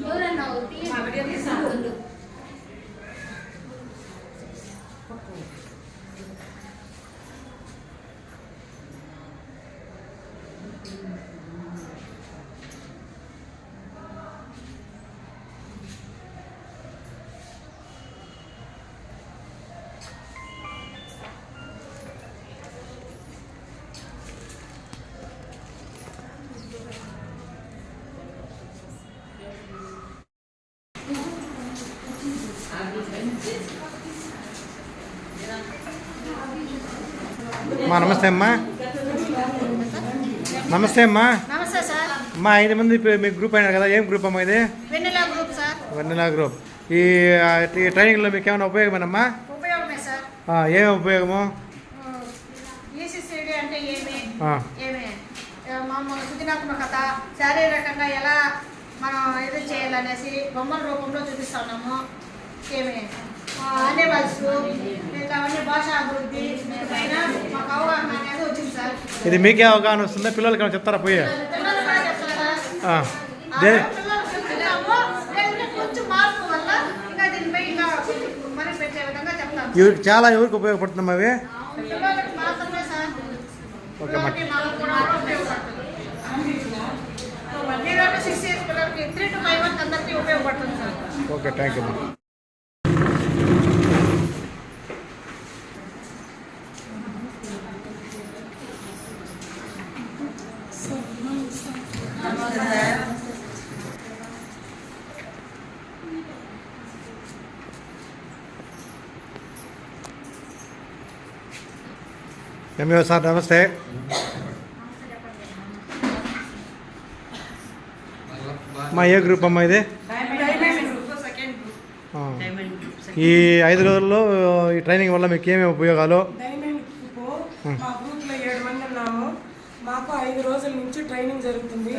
ఎవరన్నా అమ్మా నమస్తే అమ్మా. నమస్తే అమ్మా. అమ్మా ఐదు మంది మీ గ్రూప్ అయినారు కదా ఏం గ్రూప్ అమ్మా ఇది? వెన్నెలా గ్రూప్ ఈ ట్రైనింగ్లో మీకు ఏమైనా ఉపయోగమేనమ్మా ఉపయోగమే ఉపయోగము? ఏమి? సృజనాత్మకత శారీరకంగా ఎలా మనం ఇది చేయాలనేసి బొమ్మల రూపంలో చూపిస్తున్నాము ఏమి? అనిమల్స్ ఇంకా అవన్నీ భాషా అభివృద్ధి పైన మాకు అవగాహన అనేది వచ్చింది సార్. ఇది మీకే అవగాహన వస్తుందా? పిల్లలకి ఏమైనా చెప్తారా పోయి? పిల్లలు కూడా చెప్తారా ఆ, దే పిల్లలు చెప్తున్నాము. లేదంటే కొంచెం మార్పు వల్ల ఇంకా దీనిపై ఇంకా కొంచెం మరి పెట్టే విధంగా చెప్తాను ఇవి చాలా ఎవరికి ఉపయోగపడుతున్నాం అవి పిల్లలకి మాత్రమే సార్ ఓకే అమ్మా పిల్లలకి మాకు కూడా ఉపయోగపడుతుంది జీరో టు సిక్స్ ఇయర్స్ పిల్లలకి త్రీ టు ఫైవ్ వరకు అందరికీ ఉపయోగపడుతుంది sir okay thank you MA sir నమస్తే. మా ఏ గ్రూప్ అమ్మా ఇది. ఈ ఐదు రోజుల్లో ఈ ట్రైనింగ్ వల్ల మీకు ఏమేమి ఉపయోగాలు డైమండ్ గ్రూప్ మా గ్రూప్లో ఏడు మంది ఉన్నాము మాకు ఐదు రోజుల నుంచి ట్రైనింగ్ జరుగుతుంది.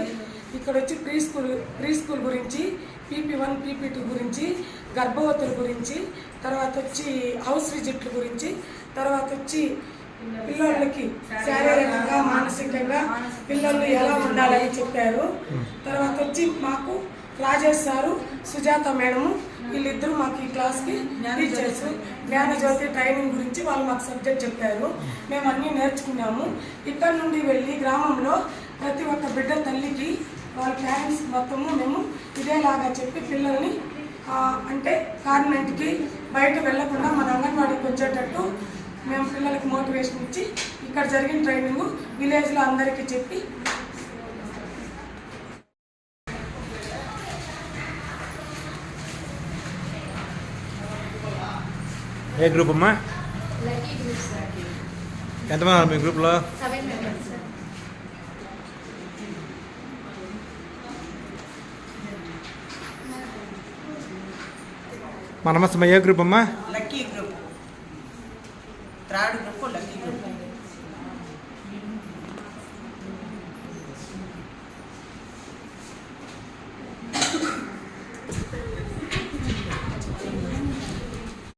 ఇక్కడ వచ్చి ప్రీ స్కూల్ ప్రీ స్కూల్ గురించి పీపీ వన్ పీపీ టూ గురించి గర్భవతుల గురించి తర్వాత వచ్చి హౌస్ విజిట్ల గురించి తర్వాత వచ్చి పిల్లలకి శారీరకంగా మానసికంగా పిల్లలు ఎలా ఉండాలని చెప్పారు. తర్వాత వచ్చి మాకు రాజేష్ సారు సుజాత మేడము వీళ్ళిద్దరూ మాకు ఈ క్లాస్కి టీచర్స్ జ్ఞానజ్యోతి ట్రైనింగ్ గురించి వాళ్ళు మాకు సబ్జెక్ట్ చెప్పారు. మేము అన్నీ నేర్చుకున్నాము. ఇక్కడ నుండి వెళ్ళి గ్రామంలో ప్రతి ఒక్క బిడ్డ తల్లికి వాళ్ళ పేరెంట్స్ మొత్తము మేము ఇదేలాగా చెప్పి పిల్లల్ని అంటే కాన్వెంట్కి బయట వెళ్ళకుండా మన అంగన్వాడీకి వచ్చేటట్టు మేము పిల్లలకి మోటివేషన్ ఇచ్చి ఇక్కడ జరిగిన ట్రైనింగ్ విలేజ్లో అందరికీ చెప్పి Eh grup emak? Lagi grup. Yang teman lebih grup lo. Sabin Mana mas semuanya grup emak? Lagi grup. Terakhir grup kok lagi grup.